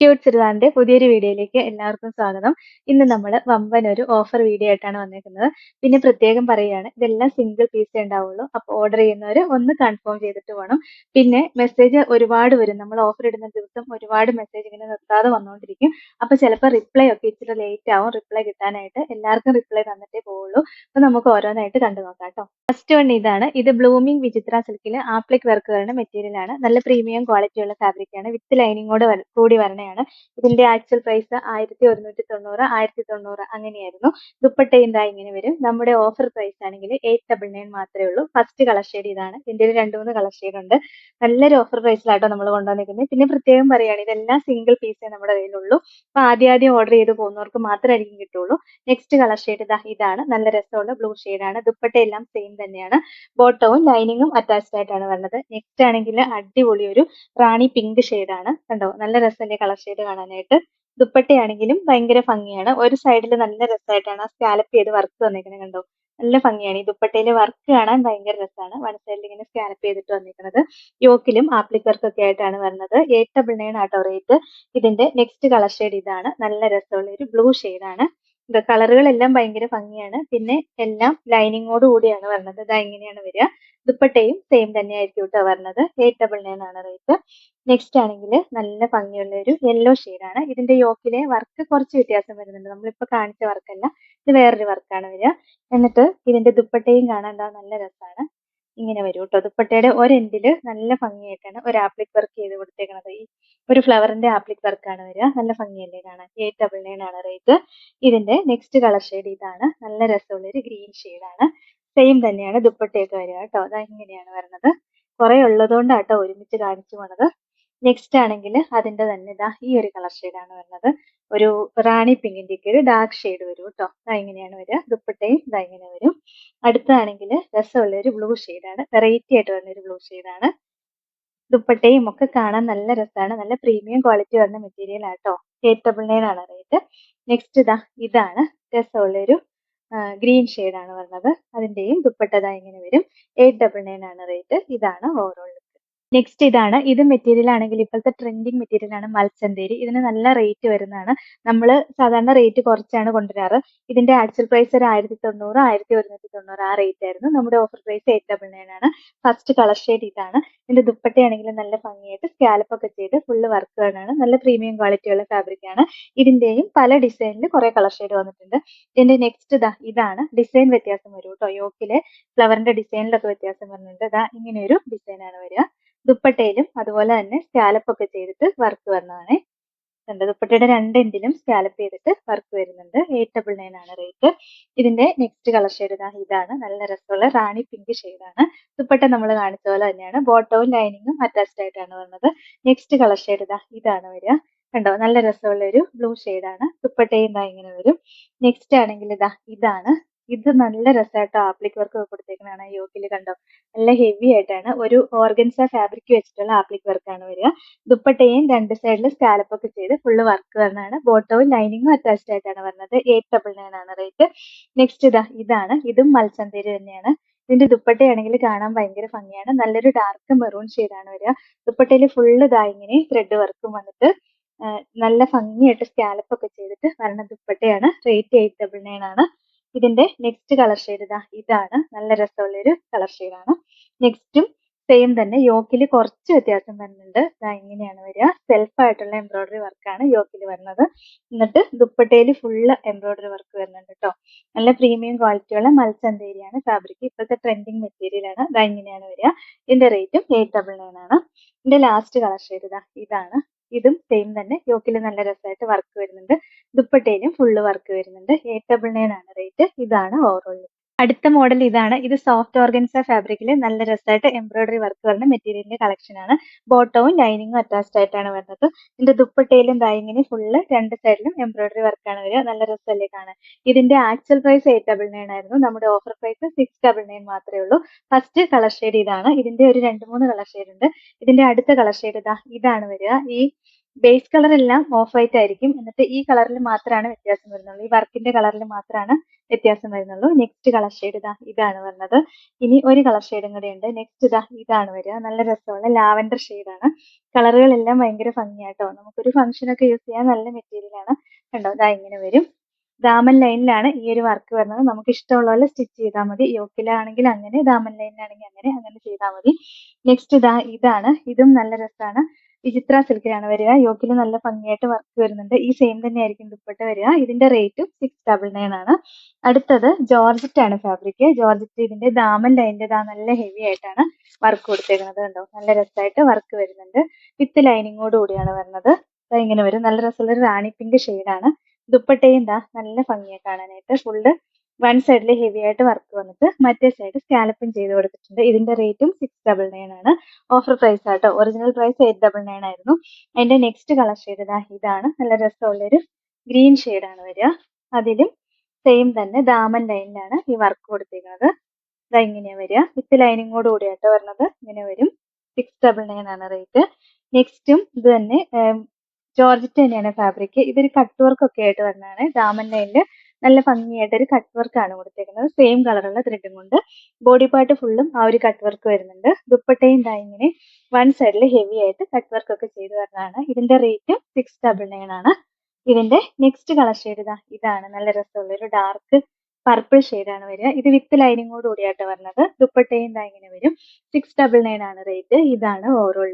Cute സിറുവാന്റെ പുതിയൊരു വീഡിയോയിലേക്ക് എല്ലാവർക്കും സ്വാഗതം. ഇന്ന് നമ്മൾ വമ്പൻ ഒരു ഓഫർ വീഡിയോ ആയിട്ടാണ് വന്നിരിക്കുന്നത് പിന്നെ പ്രത്യേകം പറയുകയാണ് ഇതെല്ലാം സിംഗിൾ പീസേ ഉണ്ടാവുള്ളൂ. അപ്പോൾ ഓർഡർ ചെയ്യുന്നവർ ഒന്ന് കൺഫേം ചെയ്തിട്ട് വേണം പിന്നെ മെസ്സേജ് ഒരുപാട് വരും. നമ്മൾ ഓഫർ ഇടുന്ന ദിവസം ഒരുപാട് മെസ്സേജ് ഇങ്ങനെ നിർത്താതെ വന്നുകൊണ്ടിരിക്കും അപ്പോൾ ചിലപ്പോൾ റിപ്ലൈ ഒക്കെ ഇച്ചിരി ലേറ്റ് ആവും. റിപ്ലൈ കിട്ടാനായിട്ട് എല്ലാവർക്കും റിപ്ലൈ തന്നിട്ടേ പോവുള്ളൂ. അപ്പോൾ നമുക്ക് ഓരോന്നായിട്ട് കണ്ടു നോക്കാം കേട്ടോ ഫസ്റ്റ് വൺ ഇതാണ്. ഇത് ബ്ലൂമിംഗ് വിചിത്ര സിൽക്കിൽ ആപ്ലിക് വർക്ക് വരുന്ന മെറ്റീരിയൽ ആണ്. നല്ല പ്രീമിയം ക്വാളിറ്റിയുള്ള ഫാബ്രിക്കാണ് വിത്ത് ലൈനിങ്ങോട് കൂടി വരണ ആണ് ഇതിന്റെ ആക്ച്വൽ പ്രൈസ് ആയിരത്തി ഒരുന്നൂറ്റി തൊണ്ണൂറ് ആയിരത്തി തൊണ്ണൂറ് അങ്ങനെയായിരുന്നു ദുപ്പട്ടയും ഇങ്ങനെ വരും? നമ്മുടെ ഓഫർ പ്രൈസ് ആണെങ്കിൽ എയ്റ്റ് ഡബിൾ നയൻ മാത്രമേ ഉള്ളൂ. ഫസ്റ്റ് കളർ ഷെയ്ഡ് ഇതാണ്. ഇതിന്റെ ഒരു രണ്ട് മൂന്ന് കളർ ഷെയ്ഡ് ഉണ്ട്. നല്ലൊരു ഓഫർ പ്രൈസിലാട്ടോ നമ്മൾ കൊണ്ടുവന്നിരിക്കുന്നത് പിന്നെ പ്രത്യേകം പറയുകയാണ് ഇതെല്ലാം സിംഗിൾ പീസേ നമ്മുടെ കയ്യിലുള്ളൂ. അപ്പൊ ആദ്യം ആദ്യം ഓർഡർ ചെയ്ത് പോകുന്നവർക്ക് മാത്രമായിരിക്കും കിട്ടുള്ളൂ നെക്സ്റ്റ് കളർ ഷെയ്ഡ് ഇതാ ഇതാണ്. നല്ല രസമുള്ള ബ്ലൂ ആണ്. ദുപ്പട്ട എല്ലാം സെയിം തന്നെയാണ്. ബോട്ടവും ലൈനിങ്ങും അറ്റാച്ച്ഡ് ആയിട്ടാണ് വരുന്നത്. നെക്സ്റ്റ് ആണെങ്കിൽ അടിപൊളി ഒരു റാണി പിങ്ക് ആണ്. കണ്ടോ? നല്ല രസമല്ലേ കളർ ഷെയ്ഡ് കാണാനായിട്ട് ദുപ്പട്ടയാണെങ്കിലും ഭയങ്കര ഭംഗിയാണ്. ഒരു സൈഡിൽ നല്ല രസമായിട്ടാണ് ആ സ്കാലപ്പ് ചെയ്ത് വർക്ക് വന്നേക്കുന്നത് കണ്ടോ? നല്ല ഭംഗിയാണ്. ഈ ദുപ്പട്ടയിലെ വർക്ക് കാണാൻ ഭയങ്കര രസമാണ് വൺ സൈഡിൽ ഇങ്ങനെ സ്കാലപ്പ് ചെയ്തിട്ട് വന്നിരിക്കുന്നത് യോക്കിലും ആപ്ലിക് വർക്ക് ഒക്കെ ആയിട്ടാണ് വരുന്നത് എയ്റ്റ് ഡബിൾ നയൻ ആട്ടോ റേറ്റ് ഇതിന്റെ നെക്സ്റ്റ് കളർ ഷെയ്ഡ് ഇതാണ്. നല്ല രസമുള്ള ഒരു ബ്ലൂ ആണ്. കളറുകളെല്ലാം ഭയങ്കര ഭംഗിയാണ്. പിന്നെ എല്ലാം ലൈനിങ്ങോട് കൂടിയാണ് വരുന്നത് ഇതാ ഇങ്ങനെയാണ് വരിക. ദുപ്പട്ടയും സെയിം തന്നെയായിരിക്കും കേട്ടോ വരുന്നത് എയ്റ്റ് ഡബിൾ നയൻ ആണ് റേറ്റ് നെക്സ്റ്റ് ആണെങ്കിൽ നല്ല ഭംഗിയുള്ള ഒരു യെല്ലോ ആണ്. ഇതിന്റെ യോക്കിലെ വർക്ക് കുറച്ച് വ്യത്യാസം വരുന്നുണ്ട്. നമ്മളിപ്പോൾ കാണിച്ച വർക്കല്ല ഇത് വേറൊരു വർക്കാണ് വരിക. എന്നിട്ട് ഇതിന്റെ ദുപ്പട്ടയും കാണാൻ എന്താ നല്ല രസമാണ് ഇങ്ങനെ വരും കേട്ടോ ദുപ്പട്ടയുടെ ഒരെൻഡിൽ നല്ല ഭംഗിയായിട്ടാണ് ഒരു ആപ്ലിക് വർക്ക് ചെയ്ത് കൊടുത്തേക്കുന്നത് ഈ ഒരു ഫ്ലവറിന്റെ ആപ്ലിക് വർക്കാണ് വരിക. നല്ല ഭംഗിയല്ലേ കാണാൻ. എയ്റ്റ് ഡബിൾ നയൻ ആണ് റേറ്റ് ഇതിന്റെ നെക്സ്റ്റ് കളർ ഷെയ്ഡ് ഇതാണ്. നല്ല രസമുള്ള ഒരു ഗ്രീൻ ആണ്. സെയിം തന്നെയാണ് ദുപ്പട്ടയൊക്കെ വരിക കേട്ടോ. അതാ ഇങ്ങനെയാണ് വരുന്നത് കുറെ ഉള്ളതുകൊണ്ടാട്ടോ ഒരുമിച്ച് കാണിച്ചു പോണത്. നെക്സ്റ്റ് ആണെങ്കിൽ അതിന്റെ തന്നെ ഇതാ ഈ ഒരു കളർ ആണ് വരുന്നത് ഒരു റാണി പിങ്കിന്റെ ഒക്കെ ഒരു ഡാർക്ക് ഷെയ്ഡ് വരും കേട്ടോ. ഇതാ ഇങ്ങനെയാണ് വരിക. ദുപ്പട്ടയും ഇതാ ഇങ്ങനെ വരും. അടുത്താണെങ്കിൽ രസമുള്ള ഒരു ബ്ലൂ ആണ്. വെറൈറ്റി ആയിട്ട് വരുന്ന ഒരു ബ്ലൂ ആണ്. ദുപ്പട്ടയും ഒക്കെ കാണാൻ നല്ല രസമാണ്. നല്ല പ്രീമിയം ക്വാളിറ്റി വരുന്ന മെറ്റീരിയൽ ആട്ടോ എയ്റ്റ് ഡബിൾ ആണ് റേറ്റ് നെക്സ്റ്റ് ഇതാ ഇതാണ് രസമുള്ള ഒരു ഗ്രീൻ ആണ് വരുന്നത് അതിന്റെയും ദുപ്പട്ട ഇങ്ങനെ വരും. എയ്റ്റ് ഡബിൾ നയൻ ആണ് റേറ്റ്. ഇതാണ് ഓവറോൾ നെക്സ്റ്റ് ഇതാണ്. ഇത് മെറ്റീരിയൽ ആണെങ്കിൽ ഇപ്പോഴത്തെ ട്രെൻഡിങ് മെറ്റീരിയൽ ആണ് മത്സ്യന്തേരി. ഇതിന് നല്ല റേറ്റ് വരുന്നതാണ്. നമ്മൾ സാധാരണ റേറ്റ് കുറച്ചാണ് കൊണ്ടുവരാറ്. ഇതിന്റെ ആക്ച്വൽ പ്രൈസ് ഒരു ആയിരത്തി തൊണ്ണൂറ് ആയിരത്തി ഒരുന്നൂറ്റി തൊണ്ണൂറ് ആ റേറ്റ് ആയിരുന്നു. നമ്മുടെ offer price eight double nine ആണ് ഫസ്റ്റ് കളർ ഷെയ്ഡ് ഇതാണ്. ഇതിന്റെ ദുപ്പട്ടയാണെങ്കിൽ നല്ല ഭംഗിയായിട്ട് സ്കാലപ്പ് ഒക്കെ ചെയ്ത് ഫുള്ള് വർക്ക് ആണ് നല്ല പ്രീമിയം ക്വാളിറ്റി ഉള്ള ഫാബ്രിക് ആണ്. ഇതിന്റെയും പല ഡിസൈനിൽ കുറെ കളർ ഷെയ്ഡ് വന്നിട്ടുണ്ട്. ഇതിന്റെ നെക്സ്റ്റ് ഇതാ ഇതാണ്. ഡിസൈൻ വ്യത്യാസം വരും കേട്ടോ യോക്കിലെ ഫ്ലവറിന്റെ ഡിസൈനിലൊക്കെ വ്യത്യാസം വരുന്നുണ്ട് ഇതാ ഇങ്ങനെ ഒരു ഡിസൈൻ ആണ് വരിക. ദുപ്പട്ടയിലും അതുപോലെ തന്നെ സ്കാലപ്പ് ഒക്കെ ചെയ്തിട്ട് വർക്ക് വരുന്നതാണ് കണ്ടോ? ദുപ്പട്ടയുടെ രണ്ട് എൻഡിലും സ്കാലപ്പ് ചെയ്തിട്ട് വർക്ക് വരുന്നുണ്ട്. എയ്റ്റ് ഡബിൾ നയൻ ആണ് റേറ്റ് ഇതിന്റെ നെക്സ്റ്റ് കളർ ഷെയ്ഡ് ഇതാണ്. നല്ല രസമുള്ള റാണി പിങ്ക് ആണ്. ദുപ്പട്ട നമ്മൾ കാണിച്ച പോലെ തന്നെയാണ്. ബോട്ടവും ലൈനിങ്ങും അറ്റാച്ച്ഡ് ആയിട്ടാണ് വന്നത്. നെക്സ്റ്റ് കളർ ഷെയ്ഡ് ഇതാ ഇതാണ് വരിക. കണ്ടോ? നല്ല രസമുള്ള ഒരു ബ്ലൂ ആണ്. ദുപ്പട്ടയും ഇതാ ഇങ്ങനെ വരും. നെക്സ്റ്റ് ആണെങ്കിൽ ഇതാ ഇതാണ്. ഇത് നല്ല രസമായിട്ടോ ആപ്ലിക് വർക്ക് കൊടുത്തേക്കുന്നതാണ് യോക്കിൽ കണ്ടോ? നല്ല ഹെവി ആയിട്ടാണ്. ഒരു ഓർഗൻസ ഫാബ്രിക് വെച്ചിട്ടുള്ള ആപ്ലിക് വർക്കാണ് വരിക. ദുപ്പട്ടയും രണ്ട് സൈഡിൽ സ്കാലപ്പൊക്കെ ചെയ്ത് ഫുള്ള് വർക്ക് വരുന്നതാണ് ബോട്ടവും ലൈനിങ്ങും അറ്റാച്ച്ഡ് ആയിട്ടാണ് വരുന്നത് എയ്റ്റ് ഡബിൾ നയൻ ആണ് റേറ്റ് നെക്സ്റ്റ് ഇതാ ഇതാണ്. ഇതും മത്സന്തേരി തന്നെയാണ്. ഇതിന്റെ ദുപ്പട്ടയാണെങ്കിൽ കാണാൻ ഭയങ്കര ഭംഗിയാണ്. നല്ലൊരു ഡാർക്ക് മെറൂൺ ഷെയ്ഡാണ് വരിക. ദുപ്പട്ടയിൽ ഫുള്ള് ഇതാ ഇങ്ങനെ ത്രെഡ് വർക്കും വന്നിട്ട് നല്ല ഭംഗിയായിട്ട് സ്കാലപ്പൊക്കെ ചെയ്തിട്ട് വരണ ദുപ്പട്ടയാണ്. റേറ്റ് എയ്റ്റ് ഡബിൾ നയൻ ആണ്. ഇതിന്റെ നെക്സ്റ്റ് കളർ ഷെയ്ഡ് ഇതാ. ഇതാണ്. നല്ല രസമുള്ള ഒരു കളർ ആണ്. നെക്സ്റ്റും സെയിം തന്നെ. യോക്കിൽ കുറച്ച് വ്യത്യാസം വരുന്നുണ്ട്. ഇതാ ഇങ്ങനെയാണ് വരിക. സെൽഫ് ആയിട്ടുള്ള എംബ്രോയിഡറി വർക്കാണ് യോക്കിൽ വരുന്നത്. എന്നിട്ട് ദുപ്പട്ടയിൽ ഫുള്ള് എംബ്രോയിഡറി വർക്ക് വരുന്നുണ്ട് കേട്ടോ നല്ല പ്രീമിയം ക്വാളിറ്റിയുള്ള മത്സ്യന്തേരിയാണ് ഫാബ്രിക് ഇപ്പോഴത്തെ ട്രെൻഡിങ് മെറ്റീരിയലാണ് ഇതാ ഇങ്ങനെയാണ് വരിക. ഇതിന്റെ റേറ്റും എയ്റ്റ് ഡബിൾ നയൻ ആണ്. ഇതിന്റെ ലാസ്റ്റ് കളർ ഷെയ്ഡ് ഇതാ. ഇതാണ്. ഇതും സെയിം തന്നെ. യോക്കിൽ നല്ല രസമായിട്ട് വർക്ക് വരുന്നുണ്ട്. ദുപ്പട്ടയിലും ഫുള്ള് വർക്ക് വരുന്നുണ്ട്. എയ്റ്റ് ഡബിൾ നയൻ ആണ് റേറ്റ് ഇതാണ് ഓവറോൾ അടുത്ത മോഡൽ ഇതാണ്. ഇത് സോഫ്റ്റ് ഓർഗൻസ ഫാബ്രിക്കിൽ നല്ല രസമായിട്ട് എംബ്രോയിഡറി വർക്ക് വരുന്ന മെറ്റീരിയലിന്റെ കളക്ഷൻ ആണ്. ബോട്ടവും ലൈനിങ്ങും അറ്റാച്ച്ഡ് ആയിട്ടാണ് വരുന്നത്. ഇതിന്റെ ദുപ്പട്ടയിലും ദൈങ്ങിന് ഫുള്ള് രണ്ട് സൈഡിലും എംബ്രോയിഡറി വർക്കാണ് വരിക. നല്ല രസമല്ലേ കാണാൻ? ഇതിന്റെ actual price eight double nine ആയിരുന്നു. നമ്മുടെ offer price six double nine മാത്രമേ ഉള്ളൂ. ഫസ്റ്റ് കളർ ഷെയ്ഡ് ഇതാണ്. ഇതിന്റെ ഒരു രണ്ട് മൂന്ന് കളർ ഷെയ്ഡ് ഉണ്ട്. ഇതിന്റെ അടുത്ത കളർ ഷെയ്ഡ് ഇതാ. ഇതാണ് വരിക. ഈ ബേസ് കളർ എല്ലാം ഓഫ് വൈറ്റ് ആയിരിക്കും. എന്നിട്ട് ഈ കളറിൽ മാത്രമാണ് വ്യത്യാസം വരുന്നുള്ളൂ ഈ വർക്കിന്റെ കളറിൽ മാത്രമാണ് വ്യത്യാസം വരുന്നുള്ളൂ. നെക്സ്റ്റ് കളർ ഷെയ്ഡ് ഇതാ ഇതാണ് വരുന്നത് ഇനി ഒരു കളർ ഷെയ്ഡും കൂടെ ഉണ്ട്. നെക്സ്റ്റ് ഇതാ ഇതാണ് വരിക. നല്ല രസമുള്ള ലാവൻഡർ ആണ്. കളറുകളെല്ലാം ഭയങ്കര ഭംഗിയാട്ടോ. നമുക്കൊരു ഫംഗ്ഷനൊക്കെ യൂസ് ചെയ്യാൻ നല്ല മെറ്റീരിയൽ ആണ്. കണ്ടോ? ഇതാ ഇങ്ങനെ വരും. ദാമൻ ലൈനിലാണ് ഈ ഒരു വർക്ക് വരുന്നത്. നമുക്ക് ഇഷ്ടമുള്ള പോലെ സ്റ്റിച്ച് ചെയ്താൽ മതി. യോക്കിലാണെങ്കിൽ അങ്ങനെ ദാമൻ ലൈനിലാണെങ്കിൽ അങ്ങനെ അങ്ങനെ ചെയ്താൽ മതി. നെക്സ്റ്റ് ഇതാ ഇതാണ്. ഇതും നല്ല രസമാണ്. വിചിത്ര സിൽക്കിലാണ് വരിക. യോക്കിൽ നല്ല ഭംഗിയായിട്ട് വർക്ക് വരുന്നുണ്ട്. ഈ സെയിം തന്നെ ആയിരിക്കും ദുപ്പട്ട വരിക. ഇതിന്റെ റേറ്റ് സിക്സ് ഡബിൾ നയൻ ആണ്. അടുത്തത് ജോർജറ്റ് ആണ് ഫാബ്രിക് ജോർജറ്റ് ഇതിന്റെ ദാമൻ ലൈനിന്റെ ദാ നല്ല ഹെവി ആയിട്ടാണ് വർക്ക് കൊടുത്തേക്കുന്നത് കണ്ടോ? നല്ല രസമായിട്ട് വർക്ക് വരുന്നുണ്ട്. വിത്ത് ലൈനിങ്ങോട് കൂടിയാണ് വരുന്നത്. ഇങ്ങനെ വരും. നല്ല രസമുള്ള ഒരു റാണി പിങ്ക് ആണ്. ദുപ്പട്ടയും ദാ നല്ല ഭംഗിയായി കാണാനായിട്ട്. ഫുള്ള് വൺ സൈഡിൽ ഹെവി ആയിട്ട് വർക്ക് വന്നിട്ട് മറ്റേ സൈഡ് സ്കാലപ്പും ചെയ്ത് കൊടുത്തിട്ടുണ്ട്. ഇതിന്റെ റേറ്റും സിക്സ് ഡബിൾ നയൻ ആണ്. ഓഫർ പ്രൈസ് ആട്ടോ. Original price eight double nine ആയിരുന്നു. അതിന്റെ നെക്സ്റ്റ് കളർ ഷെയ്ഡ് ഇതാ ഇതാണ്. നല്ല രസമുള്ളൊരു ഗ്രീൻ ആണ് വരിക. അതിലും സെയിം തന്നെ ദാമൻ ലൈനിലാണ് ഈ വർക്ക് കൊടുത്തിരിക്കുന്നത്. ഇതാ ഇങ്ങനെയാ വരിക. വിത്ത് ലൈനിങ്ങോട് കൂടിയാട്ടോ വരുന്നത് ഇങ്ങനെ വരും. സിക്സ് ഡബിൾ നയൻ ആണ് റേറ്റ് നെക്സ്റ്റും ഇത് തന്നെ ജോർജറ്റ് തന്നെയാണ് ഫാബ്രിക് ഇതൊരു കട്ട് വർക്ക് ഒക്കെ ആയിട്ട് വരുന്നതാണ് ദാമൻ ലൈനിൽ നല്ല ഭംഗിയായിട്ട് ഒരു കട്ട് വർക്കാണ് കൊടുത്തേക്കുന്നത്. സെയിം കളറുള്ള ത്രെഡും കൊണ്ട് ബോഡി പാർട്ട് ഫുള്ളും ആ ഒരു കട്ട് വർക്ക് വരുന്നുണ്ട്. ദുപ്പട്ടയും ഇങ്ങനെ വൺ സൈഡിൽ ഹെവി ആയിട്ട് കട്ട് വർക്ക് ഒക്കെ ചെയ്ത് വരുന്നതാണ് ഇതിന്റെ റേറ്റ് സിക്സ് ഡബിൾ നയൻ ആണ്. ഇതിന്റെ നെക്സ്റ്റ് കളർ ഷെയ്ഡ് ഇതാ. ഇതാണ്. നല്ല രസമുള്ള ഒരു ഡാർക്ക് പർപ്പിൾ ആണ് വരിക. ഇത് വിത്ത് ലൈനിങ്ങോട് കൂടിയായിട്ട് വരുന്നത് ദുപ്പട്ടയും ഇങ്ങനെ വരും. സിക്സ് ഡബിൾ നയൻ ആണ് റേറ്റ് ഇതാണ് ഓവറോൾ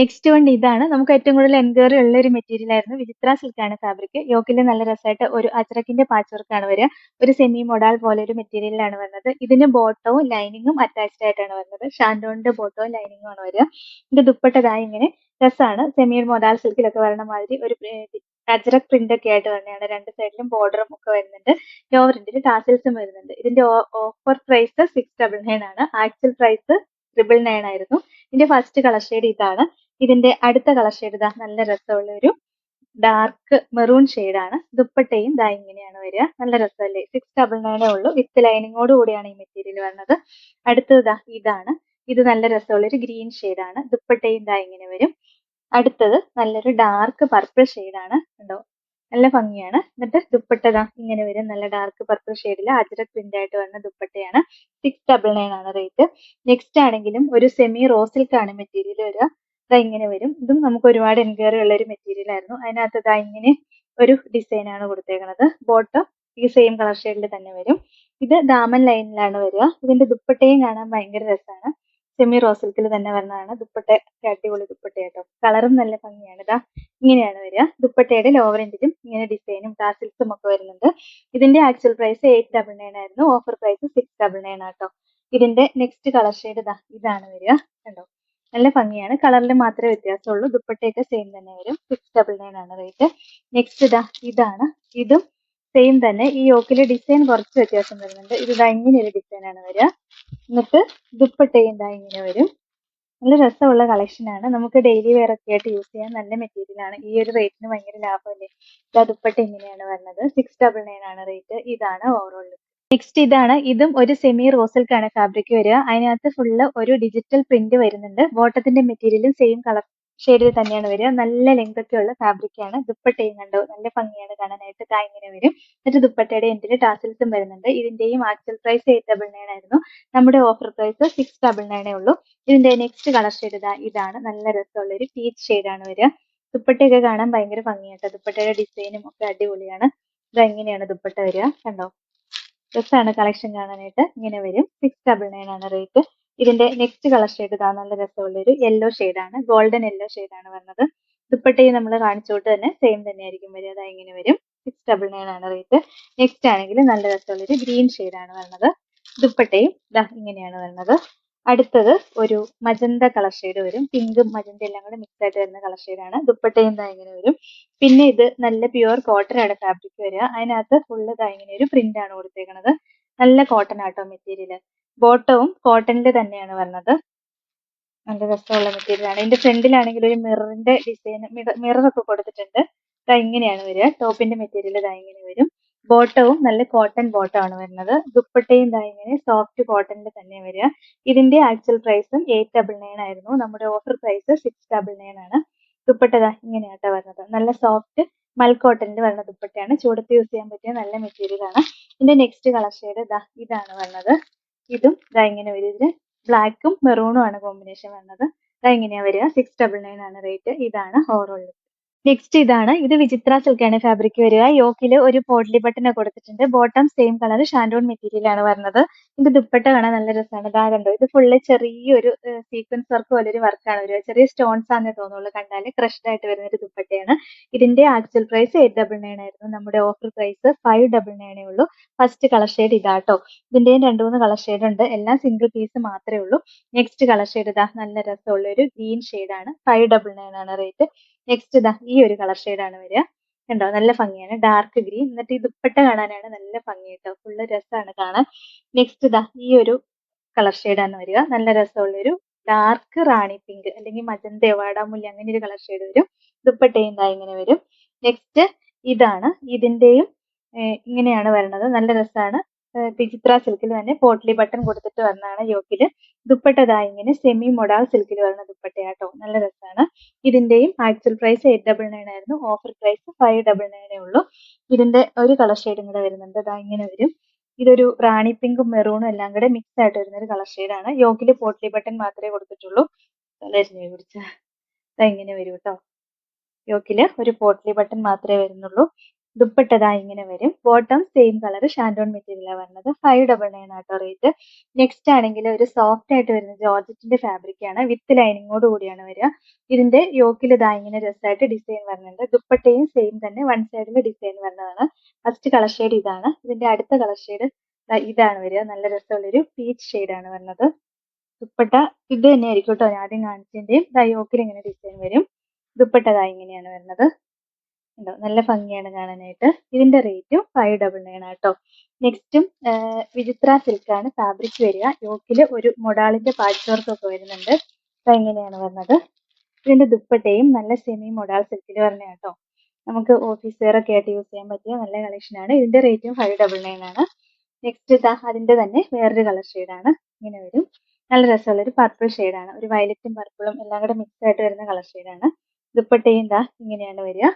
നെക്സ്റ്റ് വൺ ഇതാണ്. നമുക്ക് ഏറ്റവും കൂടുതൽ എൻക്വയറി ഉള്ള ഒരു മെറ്റീരിയൽ ആയിരുന്നു വിചിത്ര സിൽക്ക് ആണ് ഫാബ്രിക് യോക്കിൽ നല്ല രസമായിട്ട് ഒരു അച്ചറക്കിന്റെ പാച്ച് വർക്കാണ് വരിക. ഒരു സെമി മൊഡാൾ പോലെ ഒരു മെറ്റീരിയലാണ് വന്നത്. ഇതിന് ബോട്ടവും ലൈനിങ്ങും അറ്റാച്ച്ഡ് ആയിട്ടാണ് വരുന്നത് ഷാൻഡോണിന്റെ ബോട്ടവും ലൈനിങ്ങും ആണ് വരിക. ഇതിന്റെ ദുപ്പട്ടതായി ഇങ്ങനെ രസമാണ്. സെമി മൊഡാൾ സിൽക്കിലൊക്കെ വരണ മാതിരി ഒരു അജ്രക് പ്രിന്റ് ഒക്കെ ആയിട്ട് തന്നെയാണ് രണ്ട് സൈഡിലും ബോർഡറും ഒക്കെ വരുന്നുണ്ട്. ലോ പ്രിന്റിൽ ടാസിൽസും വരുന്നുണ്ട്. ഇതിന്റെ offer price six double nine ആണ്. ആക്ച്വൽ പ്രൈസ് ട്രിപ്പിൾ നയൻ ആയിരുന്നു. ഇതിന്റെ ഫസ്റ്റ് കളർ ഷെയ്ഡ് ഇതാണ്. ഇതിന്റെ അടുത്ത കളർ ഷെയ്ഡ് ഇതാ നല്ല രസമുള്ള ഒരു ഡാർക്ക് മെറൂൺ ആണ്. ദുപ്പട്ടയും ദാ ഇങ്ങനെയാണ് വരിക. നല്ല രസമല്ലേ? സിക്സ് ഡബിൾ നയനേ ഉള്ളൂ. വിത്ത് ലൈനിങ്ങോട് കൂടിയാണ് ഈ മെറ്റീരിയൽ വരുന്നത് അടുത്തത് ദാ ഇതാണ്. ഇത് നല്ല രസമുള്ള ഒരു ഗ്രീൻ ആണ്. ദുപ്പട്ടയും ദാ ഇങ്ങനെ വരും. അടുത്തത് നല്ലൊരു ഡാർക്ക് പർപ്പിൾ ആണ്. കണ്ടോ? നല്ല ഭംഗിയാണ്. എന്നിട്ട് ദുപ്പട്ട ദാ ഇങ്ങനെ വരും. നല്ല ഡാർക്ക് പർപ്പിൾ ഷെയ്ഡിൽ അജ്രക് പ്രിന്റ് ആയിട്ട് വരുന്ന ദുപ്പട്ടയാണ്. സിക്സ് ഡബിൾ നയൻ ആണ് റേറ്റ് നെക്സ്റ്റ് ആണെങ്കിലും ഒരു സെമി റോസിൽക്കാണ് മെറ്റീരിയൽ വരിക. ദാ ഇങ്ങനെ വരും. ഇതും നമുക്ക് ഒരുപാട് എൻക്വയറി ഉള്ള ഒരു മെറ്റീരിയൽ ആയിരുന്നു. അതിനകത്ത് ഇതാ ഇങ്ങനെ ഒരു ഡിസൈൻ ആണ് കൊടുത്തേക്കുന്നത് ബോട്ടം ഈ സെയിം കളർ ഷെയ്ഡിൽ തന്നെ വരും. ഇത് ദാമൻ ലൈനിലാണ് വരിക. ഇതിന്റെ ദുപ്പട്ടയും കാണാൻ ഭയങ്കര രസമാണ്. സെമി റോസിൽക്കിൽ തന്നെ വരുന്നതാണ് ദുപ്പട്ട അടിപൊളി ദുപ്പട്ട കേട്ടോ. കളറും നല്ല ഭംഗിയാണ്. ഇതാ ഇങ്ങനെയാണ് വരിക. ദുപ്പട്ടയുടെ ലോവർ എൻഡിലും ഇങ്ങനെ ഡിസൈനും ടാസിൽസും ഒക്കെ വരുന്നുണ്ട്. ഇതിന്റെ actual price eight double nine ആയിരുന്നു. Offer price six double nine ആട്ടോ ഇതിന്റെ നെക്സ്റ്റ് കളർ ഷെയ്ഡ് ഇതാ ഇതാണ് വരിക. കണ്ടോ? നല്ല ഭംഗിയാണ്. കളറിൽ മാത്രമേ വ്യത്യാസമുള്ളൂ. ദുപ്പട്ടയൊക്കെ സെയിം തന്നെ വരും. സിക്സ് ഡബിൾ നയൻ ആണ് റേറ്റ് നെക്സ്റ്റ് ഇതാ ഇതാണ്. ഇതും സെയിം തന്നെ. ഈ യോക്കിലെ ഡിസൈൻ കുറച്ച് വ്യത്യാസം വരുന്നുണ്ട്. ഇത് ഇതാ ഇങ്ങനെ ഒരു ഡിസൈൻ ആണ് വരിക. എന്നിട്ട് ദുപ്പട്ടയും ഇതാ ഇങ്ങനെ വരും. നല്ല രസമുള്ള കളക്ഷൻ ആണ്. നമുക്ക് ഡെയിലി വെയർ ഒക്കെ ആയിട്ട് യൂസ് ചെയ്യാൻ നല്ല മെറ്റീരിയൽ ആണ്. ഈ ഒരു റേറ്റിന് ഭയങ്കര ലാഭമല്ലേ? ഇതാ ദുപ്പട്ട ഇങ്ങനെയാണ് വരുന്നത് സിക്സ് ഡബിൾ നയൻ ആണ് റേറ്റ് ഇതാണ് ഓവറോൾ നെക്സ്റ്റ് ഇതാണ്. ഇതും ഒരു സെമി റോസിൽക്കാണ് ഫാബ്രിക് വരിക. അതിനകത്ത് ഫുള്ള് ഒരു ഡിജിറ്റൽ പ്രിന്റ് വരുന്നുണ്ട്. ബോട്ടത്തിന്റെ മെറ്റീരിയലും സെയിം കളർ ഷെയ്ഡിൽ തന്നെയാണ് വരിക. നല്ല ലെങ്ത് ഒക്കെ ഉള്ള ഫാബ്രിക് ആണ്. ദുപ്പട്ടയും കണ്ടോ? നല്ല ഭംഗിയാണ് കാണാനായിട്ട്. താ ഇങ്ങനെ വരും. എന്നിട്ട് ദുപ്പട്ടയുടെ എൻഡിൽ ടാസിൽസും വരുന്നുണ്ട്. ഇതിന്റെയും actual price eight double nine ആയിരുന്നു. നമ്മുടെ ഓഫർ പ്രൈസ് സിക്സ് ഡബിൾ നയനേ ഉള്ളൂ. ഇതിന്റെ നെക്സ്റ്റ് കളർ ഷെയ്ഡ് ഇതാ ഇതാണ്. നല്ല രസമുള്ള ഒരു പീച്ച് ആണ് വരിക. ദുപ്പട്ടയൊക്കെ കാണാൻ ഭയങ്കര ഭംഗിയാട്ടോ. ദുപ്പട്ടയുടെ ഡിസൈനും ഒക്കെ അടിപൊളിയാണ്. ഇതാ ഇങ്ങനെയാണ് ദുപ്പട്ട വരിക. കണ്ടോ? രസമാണ് കളക്ഷൻ കാണാനായിട്ട്. ഇങ്ങനെ വരും. സിക്സ് ഡബിൾ നയൻ ആണ് റേറ്റ് ഇതിന്റെ നെക്സ്റ്റ് കളർ ഷെയ്ഡ് ഇതാ നല്ല രസമുള്ള ഒരു യെല്ലോ ആണ്. ഗോൾഡൻ യെല്ലോ ആണ് വരുന്നത് ദുപ്പട്ടയും നമ്മൾ കാണിച്ചോട്ട് തന്നെ സെയിം തന്നെ ആയിരിക്കും വരിക. അതാ ഇങ്ങനെ വരും. സിക്സ് ഡബിൾ നയൻ ആണ് റേറ്റ് നെക്സ്റ്റ് ആണെങ്കിൽ നല്ല രസമുള്ള ഒരു ഗ്രീൻ ആണ് വരുന്നത് ദുപ്പട്ടയും ഇതാ ഇങ്ങനെയാണ് വരുന്നത് അടുത്തത് ഒരു മജന്ത കളർ ഷെയ്ഡ് വരും. പിങ്കും മജന്ത എല്ലാം കൂടെ മിക്സ് ആയിട്ട് വരുന്ന കളർ ആണ്. ദുപ്പട്ടയും ഇതാ ഇങ്ങനെ വരും. പിന്നെ ഇത് നല്ല പ്യുവർ കോട്ടൺ ആണ് ഫാബ്രിക് വരിക. അതിനകത്ത് ഫുള്ള് ഇതാ ഇങ്ങനെ ഒരു പ്രിന്റ് ആണ് കൊടുത്തേക്കുന്നത് നല്ല കോട്ടൺ ആട്ടോ മെറ്റീരിയൽ ബോട്ടവും കോട്ടണിന്റെ തന്നെയാണ് വരുന്നത് നല്ല രസമുള്ള മെറ്റീരിയൽ ആണ്. ഇതിന്റെ ഫ്രണ്ടിലാണെങ്കിൽ ഒരു മിററിന്റെ ഡിസൈൻ മിറർ ഒക്കെ കൊടുത്തിട്ടുണ്ട്. ഇതാ ഇങ്ങനെയാണ് വരിക. ടോപ്പിന്റെ മെറ്റീരിയൽ ഇതാ ഇങ്ങനെ വരും. ബോട്ടവും നല്ല കോട്ടൺ ബോട്ടമാണ് വരുന്നത്. ദുപ്പട്ടയും ദാ ഇങ്ങനെ സോഫ്റ്റ് കോട്ടണിൽ തന്നെ വരിക. ഇതിന്റെ ആക്ച്വൽ പ്രൈസും എയ്റ്റ് ഡബിൾ നയൻ ആയിരുന്നു. നമ്മുടെ offer price six double nine ആണ്. ദുപ്പട്ട ദാ ഇങ്ങനെയാട്ടോ വരുന്നത്. നല്ല സോഫ്റ്റ് മൽക്കോട്ടന്റെ വരുന്ന ദുപ്പട്ടയാണ്. ചൂടത്ത് യൂസ് ചെയ്യാൻ പറ്റിയ നല്ല മെറ്റീരിയൽ ആണ്. ഇതിന്റെ നെക്സ്റ്റ് കളർ ഷെയ്ഡ് ദാ ഇതാണ് വരുന്നത്. ഇതും ദാ ഇങ്ങനെ വരും. ഇതിന് ബ്ലാക്കും മെറൂണും ആണ് കോമ്പിനേഷൻ വരുന്നത്. ദാ ഇങ്ങനെയാ വരിക. സിക്സ് ഡബിൾ നയൻ ആണ് റേറ്റ് ഇതാണ് ഓവറോൾ നെക്സ്റ്റ് ഇതാണ്. ഇത് വിചിത്ര സിൽക്കാണ് ഫാബ്രിക് വരിക. യോക്കിൽ ഒരു പോട്ട്ലി ബട്ടൺ കൊടുത്തിട്ടുണ്ട്. Bottom same colour shantoon material ആണ് വരുന്നത്. ഇത് ദുപ്പട്ട കാണാൻ നല്ല രസമാണ്. കണ്ടോ? ഇത് ഫുള്ള് ചെറിയൊരു സീക്വൻസ് വർക്ക് പോലെ ഒരു വർക്കാണ് ഒരു ചെറിയ സ്റ്റോൺസ് ആണെന്ന് തോന്നുള്ളൂ കണ്ടാൽ ക്രഷ്ഡ് ആയിട്ട് വരുന്ന ഒരു ദുപ്പട്ടയാണ്. ഇതിന്റെ actual price eight double nine ആയിരുന്നു. നമ്മുടെ ഓഫർ പ്രൈസ് ഫൈവ് ഡബിൾ നയനേ ഉള്ളൂ. ഫസ്റ്റ് കളർ ഷെയ്ഡ് ഇതാട്ടോ ഇതിന്റെയും രണ്ട് മൂന്ന് കളർ ഷെയ്ഡ് ഉണ്ട്. എല്ലാം സിംഗിൾ പീസ് മാത്രമേ ഉള്ളൂ. നെക്സ്റ്റ് കളർ ഷെയ്ഡ് ഇതാ നല്ല രസമുള്ള ഒരു ഗ്രീൻ ആണ്. ഫൈവ് ഡബിൾ നയൻ ആണ് റേറ്റ് നെക്സ്റ്റ് ഇതാ ഈ ഒരു കളർ ആണ് വരിക. കണ്ടോ? നല്ല ഭംഗിയാണ്. ഡാർക്ക് ഗ്രീൻ എന്നിട്ട് ഈ ദുപ്പട്ട കാണാനാണ് നല്ല ഭംഗി കേട്ടോ. ഫുള്ള് രസമാണ് കാണാൻ. നെക്സ്റ്റ് ഇതാ ഈ ഒരു കളർ ആണ് വരിക. നല്ല രസമുള്ളൊരു ഡാർക്ക് റാണി പിങ്ക് അല്ലെങ്കിൽ മജന്ത വാടാമുല്ല അങ്ങനെ ഒരു കളർ ഷെയ്ഡ് വരും. ദുപ്പട്ടയും ഇങ്ങനെ വരും. നെക്സ്റ്റ് ഇതാണ്. ഇതിന്റെയും ഇങ്ങനെയാണ് വരുന്നത് നല്ല രസമാണ് വിചിത്ര സിൽക്കിൽ തന്നെ പോട്ട്ലി ബട്ടൺ കൊടുത്തിട്ട് വരുന്നതാണ് യോക്കിൽ ദുപ്പട്ട ഇങ്ങനെ സെമി മൊഡാൾ സിൽക്കിൽ വരുന്ന ദുപ്പട്ടയാട്ടോ. നല്ല രസമാണ് ഇതിന്റെയും actual price eight double nine ആയിരുന്നു. ഓഫർ പ്രൈസ് ഫൈവ് ഡബിൾ നയനേ ഉള്ളൂ. ഇതിന്റെ ഒരു കളർ ഷെയ്ഡും കൂടെ വരുന്നുണ്ട്. ദാ ഇങ്ങനെ വരും. ഇതൊരു റാണി പിങ്കും മെറൂണും എല്ലാം കൂടെ മിക്സ് ആയിട്ട് വരുന്ന ഒരു കളർ ഷെയ്ഡാണ് യോക്കിൽ പോട്ട്ലി ബട്ടൺ മാത്രമേ കൊടുത്തിട്ടുള്ളൂ. തലേശിനെ കുറിച്ച് ഇതാ ഇങ്ങനെ വരും കേട്ടോ യോക്കിൽ ഒരു പോട്ട്ലി ബട്ടൺ മാത്രമേ വരുന്നുള്ളൂ. ദുപ്പട്ട ദാ ഇങ്ങനെ വരും. ബോട്ടം സെയിം കളർ ഷാൻഡോൺ മെറ്റീരിയലാണ് വരുന്നത് ഫൈവ് ഡബിൾ നയൻ ആട്ടോ റേറ്റ് നെക്സ്റ്റ് ആണെങ്കിൽ ഒരു സോഫ്റ്റ് ആയിട്ട് വരുന്ന ജോർജറ്റിന്റെ ഫാബ്രിക് ആണ്. വിത്ത് ലൈനിങ്ങോട് കൂടിയാണ് വരിക. ഇതിന്റെ യോക്കിൽ ഇതാ ഇങ്ങനെ രസമായിട്ട് ഡിസൈൻ വരുന്നുണ്ട് ദുപ്പട്ടയും സെയിം തന്നെ. വൺ സൈഡിൽ ഡിസൈൻ വരുന്നതാണ് ഫസ്റ്റ് കളർ ഷെയ്ഡ് ഇതാണ്. ഇതിന്റെ അടുത്ത കളർ ഷെയ്ഡ് ഇതാണ് വരിക. നല്ല രസമുള്ളൊരു പീച്ച് ആണ് വരുന്നത് ദുപ്പട്ട ഇത് തന്നെ ആയിരിക്കും കേട്ടോ ഞാൻ ആദ്യം കാണിച്ചതിന്റെയും. യോക്കിൽ ഇങ്ങനെ ഡിസൈൻ വരും. ദുപ്പട്ട ദാ ഇങ്ങനെയാണ് വരുന്നത് ഉണ്ടോ നല്ല ഭംഗിയാണ് കാണാനായിട്ട്. ഇതിന്റെ റേറ്റും ഫൈവ് ഡബിൾ നയൻ ആട്ടോ. നെക്സ്റ്റും വിചിത്ര സിൽക്കാണ് ഫാബ്രിക് വരിക. യോക്കിൽ ഒരു മൊഡാളിന്റെ പാച്ച് വർക്ക് ഒക്കെ വരുന്നുണ്ട്. ഇങ്ങനെയാണ് വരുന്നത് ഇതിന്റെ ദുപ്പട്ടയും നല്ല സെമി മൊഡാൾ സിൽക്കിൽ പറഞ്ഞ കേട്ടോ നമുക്ക് ഓഫീസ് വെയർ ഒക്കെ ആയിട്ട് യൂസ് ചെയ്യാൻ പറ്റിയ നല്ല കളക്ഷൻ ആണ്. ഇതിന്റെ റേറ്റും ഫൈവ് ഡബിൾ നയൻ ആണ്. നെക്സ്റ്റ് ഇതാ അതിന്റെ തന്നെ വേറൊരു കളർ ആണ്. ഇങ്ങനെ വരും. നല്ല രസമുള്ള ഒരു പർപ്പിൾ ഷെയ്ഡാണ് ഒരു വയലറ്റും പർപ്പിളും എല്ലാം കൂടെ മിക്സ് ആയിട്ട് വരുന്ന കളർ ഷെയ്ഡാണ് ദുപ്പട്ടയും ഇതാ ഇങ്ങനെയാണ് വരിക.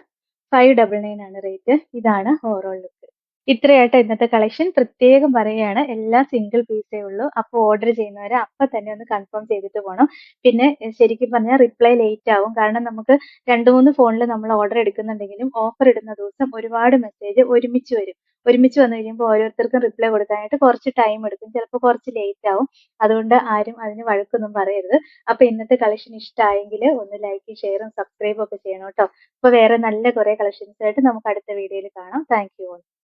ഫൈവ് ഡബിൾ നയൻ ആണ് റേറ്റ് ഇതാണ് ഓവറോൾ ലുക്ക് ഇത്രയായിട്ട് ഇന്നത്തെ കളക്ഷൻ പ്രത്യേകം പറയുകയാണ് എല്ലാ സിംഗിൾ പീസേ ഉള്ളൂ. അപ്പോൾ ഓർഡർ ചെയ്യുന്നവരെ അപ്പം തന്നെ ഒന്ന് കൺഫേം ചെയ്തിട്ട് പോകണം പിന്നെ ശരിക്കും പറഞ്ഞാൽ റിപ്ലൈ ലേറ്റ് ആവും. കാരണം നമുക്ക് രണ്ട് മൂന്ന് ഫോണിൽ നമ്മൾ ഓർഡർ എടുക്കുന്നുണ്ടെങ്കിലും ഓഫർ ഇടുന്ന ദിവസം ഒരുപാട് മെസ്സേജ് ഒരുമിച്ച് വരും. ഒരുമിച്ച് വന്നു കഴിയുമ്പോൾ ഓരോരുത്തർക്കും റിപ്ലൈ കൊടുക്കാനായിട്ട് കുറച്ച് ടൈം എടുക്കും. ചിലപ്പോൾ കുറച്ച് ലേറ്റ് ആവും. അതുകൊണ്ട് ആരും അതിന് വഴക്കൊന്നും പറയരുത്. അപ്പോൾ ഇന്നത്തെ കളക്ഷൻ ഇഷ്ടമായെങ്കിൽ ഒന്ന് ലൈക്ക് ഷെയറും സബ്സ്ക്രൈബും ഒക്കെ ചെയ്യണം കേട്ടോ. അപ്പോൾ വേറെ നല്ല കുറേ കളക്ഷൻസ് ആയിട്ട് നമുക്ക് അടുത്ത വീഡിയോയിൽ കാണാം. Thank you